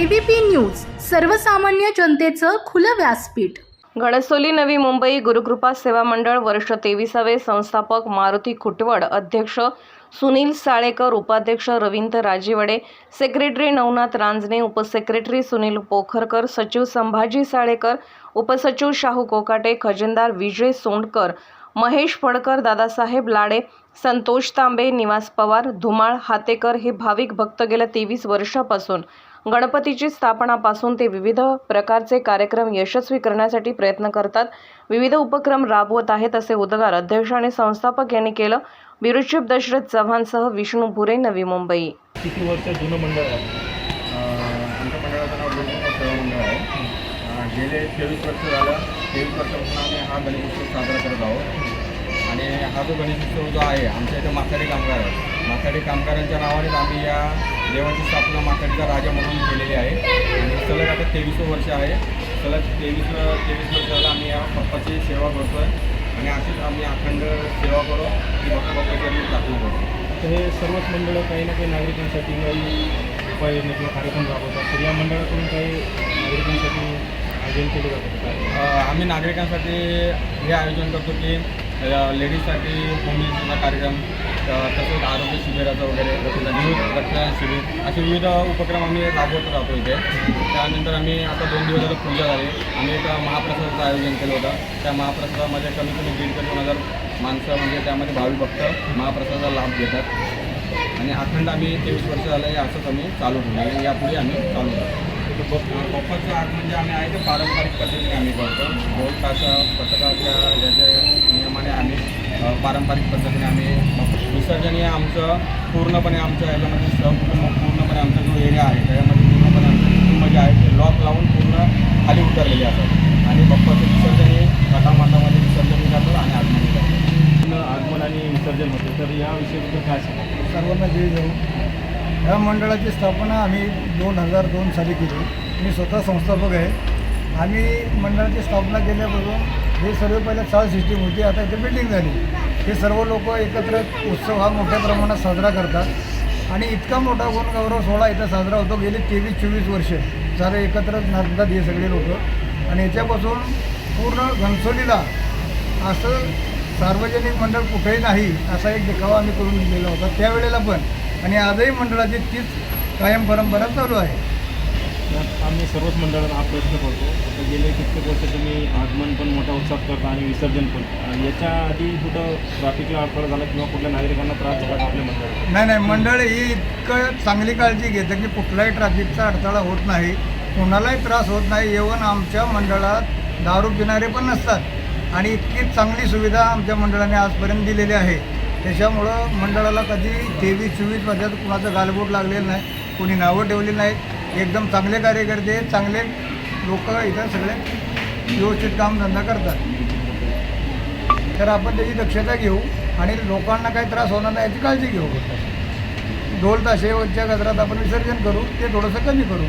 ABP news सर्वसामान्य जनतेचं खुलं व्यासपीठ. गणसोली नवी मुंबई गुरुकृपा सेवा मंडळ वर्ष तेविसावे संस्थापक मारुती खुटवड अध्यक्ष सुनील साळेकर उपाध्यक्ष रवींद्र राजीवडे सेक्रेटरी नवनाथ रांजणे उपसेक्रेटरी सुनील पोखरकर सचिव संभाजी साळेकर उपसचिव शाहू कोकाटे खजिनदार विजय सोंडकर महेश फडकर दादासाहेब लाडे संतोष तांबे निवास पवार धुमाळ हातेकर हे भाविक भक्त गेल्या तेवीस वर्षापासून गणपतीची स्थापनापासून ते विविध प्रकारचे कार्यक्रम यशस्वी करण्यासाठी प्रयत्न करतात. विविध उपक्रम राबवत आहेत असे उद्गार अध्यक्ष आणि संस्थापक यांनी केलं. बिरुचिप दशरथ चव्हाणसह विष्णू भुरे नवी मुंबई. किती वर्ष जुनं मंडळ आहे? आमच्या मंडळाचं नाव गुरुकृपा सेवा मंडळ आहे. अं, गेले तेवीस वर्ष झालं. तेवीस वर्षापासून आम्ही हा गणेशोत्सव साजरा करत आहोत. आणि हा जो गणेशोत्सव जो आहे आमच्या इथे माथाडी कामगार आहे माथाडी कामगारांच्या नावानेच आम्ही या देवाची स्थापना माथाडीचा राजा म्हणून केलेली आहे. आणि सलग आता तेवीस वर्ष आहे. सलग तेवीस तेवीस वर्ष झालं आम्ही या बाप्पाची सेवा करतो आहे आणि अशीच आम्ही अखंड सेवा करू की बाप्पा बाप्पाची आम्ही प्रार्थना करतो तर हे सर्वच मंडळं काही ना काही नागरिकांसाठी काही उपाययोजना किंवा कार्यक्रम राबवतात. तर या मंडळाकडून काही नागरिकांसाठी आयोजन केले जातं का? अ, आम्ही नागरिकांसाठी हे आयोजन करतो की लेडीजसाठी होम मिनिस्टरचा कार्यक्रम तसंच आरोग्य शिबिराचं वगैरे विविध रक्तदान शिबिर असे विविध उपक्रम आम्ही राबवत राहतो इथे. त्यानंतर आम्ही आता दोन दिवस आता पूजा झाली. आम्ही एक महाप्रसादाचं आयोजन केलं होतं. त्या महाप्रसादामध्ये कमीत कमी दीड ते दोन हजार माणसं म्हणजे त्यामध्ये भावी भक्त महाप्रसादाचा लाभ घेतात. आणि अखंड आम्ही तेवीस वर्ष झालं हे असंच आम्ही चालू ठेवलं आहे. यापुढे आम्ही चालू ठेवू. बप्पाचं आग म्हणजे आम्ही आहे ते पारंपरिक पद्धतीने आम्ही करतो. ढोल ताशा पथकाच्या याच्या नियमाने आम्ही पारंपरिक पद्धतीने आम्ही विसर्जन हे आमचं पूर्णपणे आमच्या ह्याच्यामध्ये सहकुटुंब पूर्णपणे आमचा जो एरिया आहे त्याच्यामध्ये पूर्णपणे आमचं कुटुंब जे आहे ते लॉक लावून पूर्ण खाली उतरलेले असतात. आणि बप्पाचं विसर्जन हे घाटामाटामध्ये विसर्जन जातं आणि आगमन जातं. पूर्ण आगमन आणि विसर्जन होते. तर या विषयीबद्दल काय सांगा सर्वांना जय जाऊ ह्या मंडळाची स्थापना आम्ही दोन हजार दोन साली केली. मी स्वतः संस्थापक आहे. आम्ही मंडळाची स्थापना केल्यापासून हे सर्व पहिल्या चाल सिस्टीम होती. आता इथे बिल्डिंग झाली. हे सर्व लोक एकत्र उत्सव हा मोठ्या प्रमाणात साजरा करतात. आणि इतका मोठा गुणगौरव सोहळा इथं साजरा होतो. गेली तेवीस चोवीस वर्ष सारे एकत्र नाचतात हे सगळे लोक. आणि याच्यापासून पूर्ण घनसोलीला असं सार्वजनिक मंडळ कुठेही नाही असा एक देखावा आम्ही करून दिलेला होता. त्यावेळेला पण आणि आजही मंडळाची तीच कायम परंपरा चालू आहे. आम्ही सर्वच मंडळांना हा प्रश्न करतो. आता गेले कित्येक वर्ष तुम्ही आगमन पण मोठ्या उत्साहात करता आणि विसर्जन पण. याच्या आधी कुठं ट्रॅफिकला अडथळा झाला किंवा कुठल्या नागरिकांना त्रास झाला आपल्या मंडळात? नाही नाही मंडळ ही इतकं चांगली काळजी घेतं की कुठलाही ट्रॅफिकचा अडथळा होत नाही. कोणालाही त्रास होत नाही. येऊन आमच्या मंडळात दारू पिणारे पण नसतात. आणि इतकी चांगली सुविधा आमच्या मंडळाने आजपर्यंत दिलेली आहे. त्याच्यामुळं मंडळाला कधी तेवीस चोवीस वर्षात कुणाचं गालबोट लागलेलं नाही कोणी नावं ठेवली नाहीत. एकदम चांगले कार्यकर्ते चांगले लोक इथं सगळे व्यवस्थित कामधंदा करतात. तर आपण त्याची दक्षता घेऊ आणि लोकांना काही त्रास होणार नाही याची काळजी घेऊ. ढोल ताशेवरच्या गजरात आपण विसर्जन करू ते थोडंसं कमी करू.